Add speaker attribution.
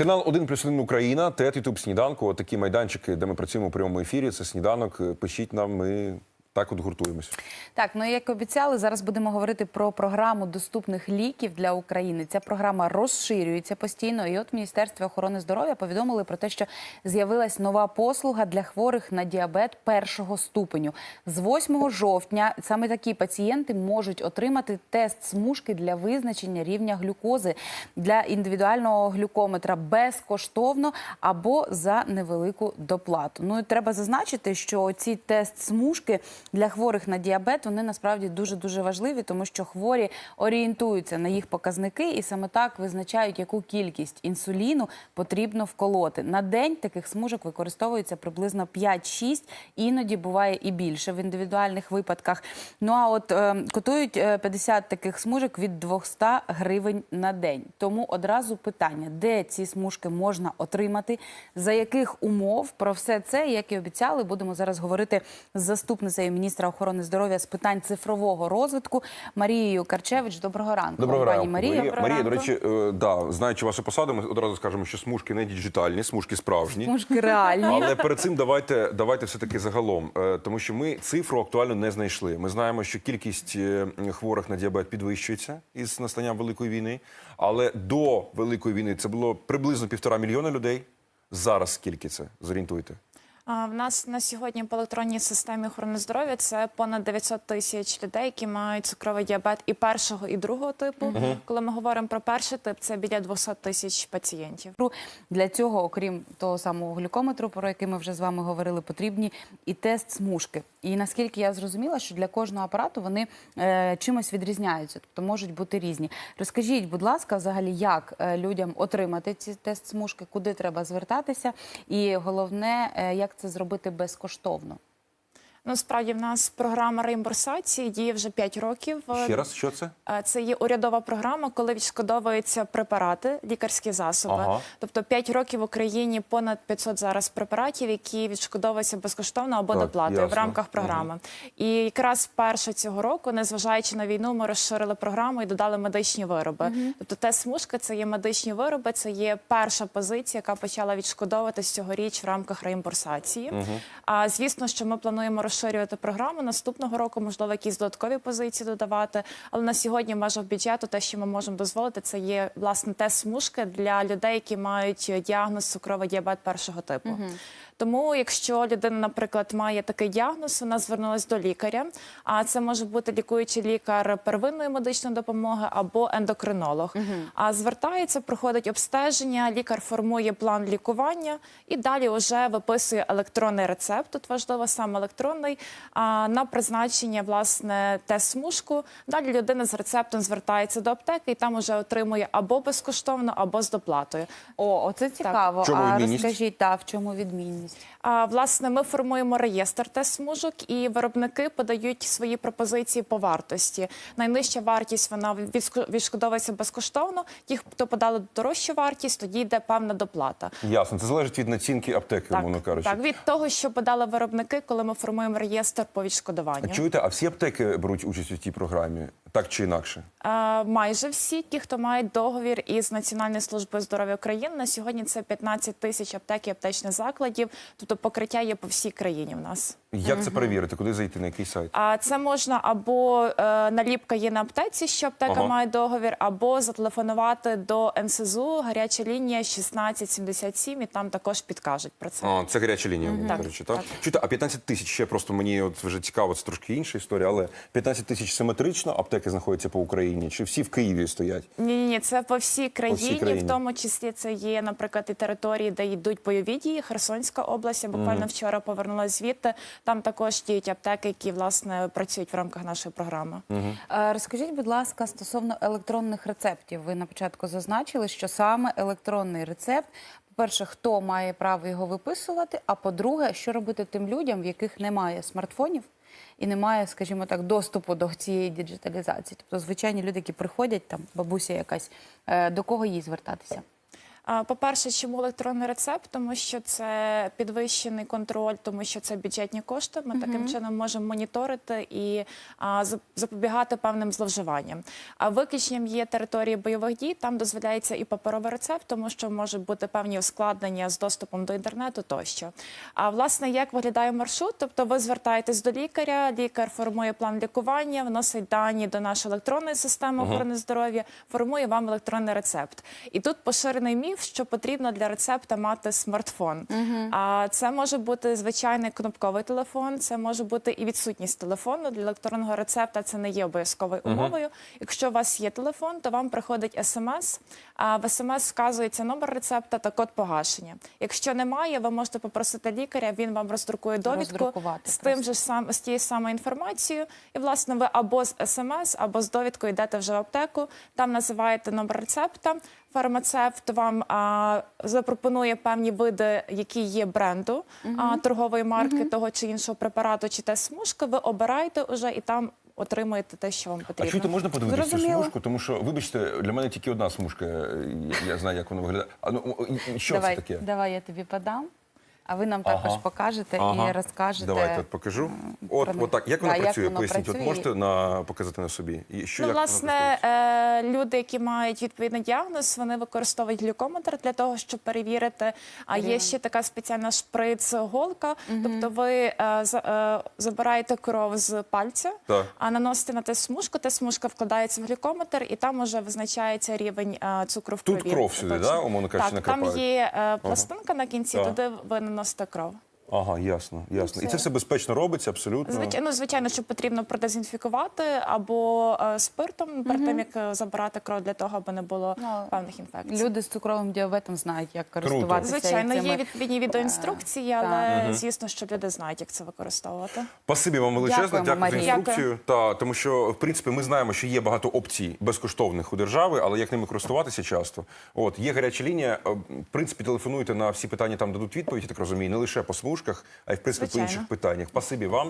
Speaker 1: Канал 1 плюс 1 Україна, ТЕТ, Ютуб сніданку. От такі майданчики, де ми працюємо у прямому ефірі. Це сніданок. Пишіть нам, ми так от гуртуємось.
Speaker 2: Так, ну як обіцяли, зараз будемо говорити про програму доступних ліків для України. Ця програма розширюється постійно. І от Міністерство охорони здоров'я повідомили про те, що з'явилась нова послуга для хворих на діабет першого ступеню. З 8 жовтня саме такі пацієнти можуть отримати тест смужки для визначення рівня глюкози для індивідуального глюкометра безкоштовно або за невелику доплату. Ну і треба зазначити, що ці тест смужки для хворих на діабет вони насправді дуже дуже важливі, тому що хворі орієнтуються на їх показники і саме так визначають, яку кількість інсуліну потрібно вколоти. На день таких смужок використовується приблизно 5-6, іноді буває і більше в індивідуальних випадках. Ну а от е, котують е, 50 таких смужок від 200 гривень на день. Тому одразу питання, де ці смужки можна отримати, за яких умов про все це, як і обіцяли, будемо зараз говорити з заступницею міністра охорони здоров'я з питань цифрового розвитку Марією Карчевич. Доброго ранку,
Speaker 1: Доброго
Speaker 2: пані
Speaker 1: ранку.
Speaker 2: Марія.
Speaker 1: Марія,
Speaker 2: Доброго
Speaker 1: Марія, до речі, е, да, знаючи вашу посаду, ми одразу скажемо, що смужки не діджитальні, смужки справжні.
Speaker 2: смужки реальні.
Speaker 1: Але перед цим давайте, давайте все-таки загалом, е, тому що ми цифру актуально не знайшли. Ми знаємо, що кількість е, хворих на діабет підвищується із настанням Великої війни. Але до Великої війни це було приблизно півтора мільйона людей. Зараз скільки це? Зорієнтуйте.
Speaker 3: В нас на сьогодні по електронній системі охорони здоров'я це понад 900 тисяч людей, які мають цукровий діабет і першого, і другого типу. Коли ми говоримо про перший тип, це біля 200 тисяч пацієнтів.
Speaker 2: Для цього, окрім того самого глюкометру, про який ми вже з вами говорили, потрібні і тест смужки. І наскільки я зрозуміла, що для кожного апарату вони е, чимось відрізняються, тобто можуть бути різні. Розкажіть, будь ласка, взагалі, як е, людям отримати ці тест смужки, куди треба звертатися, і головне, е, як це зробити безкоштовно.
Speaker 3: Ну, справді, в нас програма реімбурсації діє вже 5 років.
Speaker 1: Ще раз, що це?
Speaker 3: Е, Це є урядова програма, коли відшкодовуються препарати, лікарські засоби.
Speaker 1: Ага.
Speaker 3: Тобто 5 років в Україні понад 500 зараз препаратів, які відшкодовуються безкоштовно або
Speaker 1: Так,
Speaker 3: доплатою в рамках програми. І якраз перше цього року, незважаючи на війну, ми розширили програму і додали медичні вироби. Тобто те смужка це є медичні вироби, це є перша позиція, яка почала відшкодовуватись цьогоріч в рамках реімбурсації. А звісно, що ми плануємо розширювати програму наступного року, можливо, якісь додаткові позиції додавати. Але на сьогодні в межах бюджету те, що ми можемо дозволити, це є власне те смужки для людей, які мають діагноз цукровий діабет першого типу. Тому, якщо людина, наприклад, має такий діагноз, вона звернулася до лікаря. А це може бути лікуючий лікар первинної медичної допомоги або ендокринолог. А звертається, проходить обстеження, лікар формує план лікування і далі вже виписує електронний рецепт. Тут важливо саме електронний а, на призначення власне тест смужку. Далі людина з рецептом звертається до аптеки і там вже отримує або безкоштовно, або з доплатою.
Speaker 2: О, оце цікаво.
Speaker 1: Чому
Speaker 2: а розкажіть, та в чому відмінність?
Speaker 3: А, власне, ми формуємо реєстр тест смужок, і виробники подають свої пропозиції по вартості. Найнижча вартість вона відшкодовується безкоштовно. Ті, хто подали дорожчу вартість, тоді йде певна доплата.
Speaker 1: Ясно, це залежить від націнки аптеки,
Speaker 3: Так,
Speaker 1: мовно кажучи.
Speaker 3: так, від того, що подали виробники, коли ми формуємо реєстр по відшкодуванню.
Speaker 1: Чуєте, а всі аптеки беруть участь у цій програмі, так чи інакше?
Speaker 3: Е, майже всі ті, хто мають договір із Національною службою здоров'я України, на сьогодні це 15 тисяч аптек і аптечних закладів. Тобто покриття є по всій країні в нас.
Speaker 1: Як це перевірити? Куди зайти? На який сайт?
Speaker 3: А це можна або е, наліпка є на аптеці, що аптека
Speaker 1: Ага.
Speaker 3: має договір, або зателефонувати до НСЗУ, гаряча лінія 1677, і там також підкажуть про це.
Speaker 1: А, це гаряча лінія, мовно
Speaker 3: Так,
Speaker 1: кажучи, так?
Speaker 3: так.
Speaker 1: Чуєте, а 15 тисяч ще просто мені от вже цікаво, це трошки інша історія, але 15 тисяч симетрично аптеки знаходяться по Україні, чи всі в Києві стоять?
Speaker 3: Ні, ні, ні, це по всій країні,
Speaker 1: країні.
Speaker 3: в тому числі це є, наприклад, і території, де йдуть бойові дії. Херсонська область. Я буквально вчора повернулася звідти. Там також діють аптеки, які власне працюють в рамках нашої програми.
Speaker 2: Е, Розкажіть, будь ласка, стосовно електронних рецептів. Ви на початку зазначили, що саме електронний рецепт, по-перше, хто має право його виписувати, а по-друге, що робити тим людям, в яких немає смартфонів і немає, скажімо так, доступу до цієї діджиталізації. Тобто, звичайні люди, які приходять, там бабуся якась, е, до кого їй звертатися?
Speaker 3: По-перше, чому електронний рецепт? Тому що це підвищений контроль, тому що це бюджетні кошти. Ми таким чином можемо моніторити і а, запобігати певним зловживанням. А виключенням є території бойових дій. Там дозволяється і паперовий рецепт, тому що можуть бути певні ускладнення з доступом до інтернету тощо. А власне, як виглядає маршрут? Тобто, ви звертаєтесь до лікаря, лікар формує план лікування, вносить дані до нашої електронної системи охорони здоров'я, формує вам електронний рецепт. І тут поширений міф, що потрібно для рецепта мати смартфон. А це може бути звичайний кнопковий телефон, це може бути і відсутність телефону для електронного рецепта. Це не є обов'язковою умовою. Якщо у вас є телефон, то вам приходить смс. А в смс вказується номер рецепта та код погашення. Якщо немає, ви можете попросити лікаря, він вам роздрукує довідку з тим же сам з тією самою інформацією. І власне ви або з смс, або з довідкою йдете вже в аптеку. Там називаєте номер рецепта. Фармацевт вам а, запропонує певні види, які є бренду а, торгової марки того чи іншого препарату, чи те смужки. Ви обираєте уже і там отримуєте те, що вам
Speaker 1: А
Speaker 3: потрібно.
Speaker 1: можна подивитися цю смужку? Тому що, вибачте, для мене тільки одна смужка. Я, я знаю, як вона виглядає. А ну що
Speaker 2: давай,
Speaker 1: це таке?
Speaker 2: давай я тобі подам, а ви нам також
Speaker 1: Ага.
Speaker 2: покажете
Speaker 1: Ага.
Speaker 2: і розкажете.
Speaker 1: Давайте от покажу. От,
Speaker 2: про них.
Speaker 1: от так. Як
Speaker 2: Да,
Speaker 1: вона
Speaker 2: як
Speaker 1: працює?
Speaker 2: воно
Speaker 1: Поясніть. От можете на показати на собі? І що
Speaker 3: Ну,
Speaker 1: як
Speaker 3: власне,
Speaker 1: користується?
Speaker 3: е, люди, які мають відповідний діагноз, вони використовують глюкометр для того, щоб перевірити. А є ще така спеціальна шприц-голка. Тобто ви е, за- е, забираєте кров з пальця,
Speaker 1: Так.
Speaker 3: а наносите на те смужку. Те смужка вкладається в глюкометр, і там уже визначається рівень е, цукру в
Speaker 1: Тут
Speaker 3: крові.
Speaker 1: кров сюди,
Speaker 3: Точно.
Speaker 1: да, умовно кажучи,
Speaker 3: так, там є е, пластинка на кінці,
Speaker 1: Так.
Speaker 3: туди ви наносите кров.
Speaker 1: Ага, ясно, ясно. І це все безпечно робиться, абсолютно.
Speaker 3: Звичайно, ну, звичайно, що потрібно продезінфікувати або е, спиртом перед тим, як е, забирати кров для того, аби не було
Speaker 2: Ну,
Speaker 3: певних інфекцій.
Speaker 2: Люди з цукровим діабетом знають, як користуватися.
Speaker 3: Звичайно,
Speaker 2: цими-
Speaker 3: є відповідні відеоінструкції,
Speaker 2: так.
Speaker 3: але звісно, що люди знають, як це використовувати.
Speaker 1: Спасибі вам величезне,
Speaker 2: Дякуємо,
Speaker 1: дякую за
Speaker 2: Марія.
Speaker 1: інструкцію. Та тому що в принципі ми знаємо, що є багато опцій безкоштовних у держави, але як ними користуватися часто. От є гаряча лінія. е, В принципі, телефонуйте на всі питання, там дадуть відповідь. Я так розумію, не лише по смужках, а й в принципі по інших питаннях. Спасибі вам.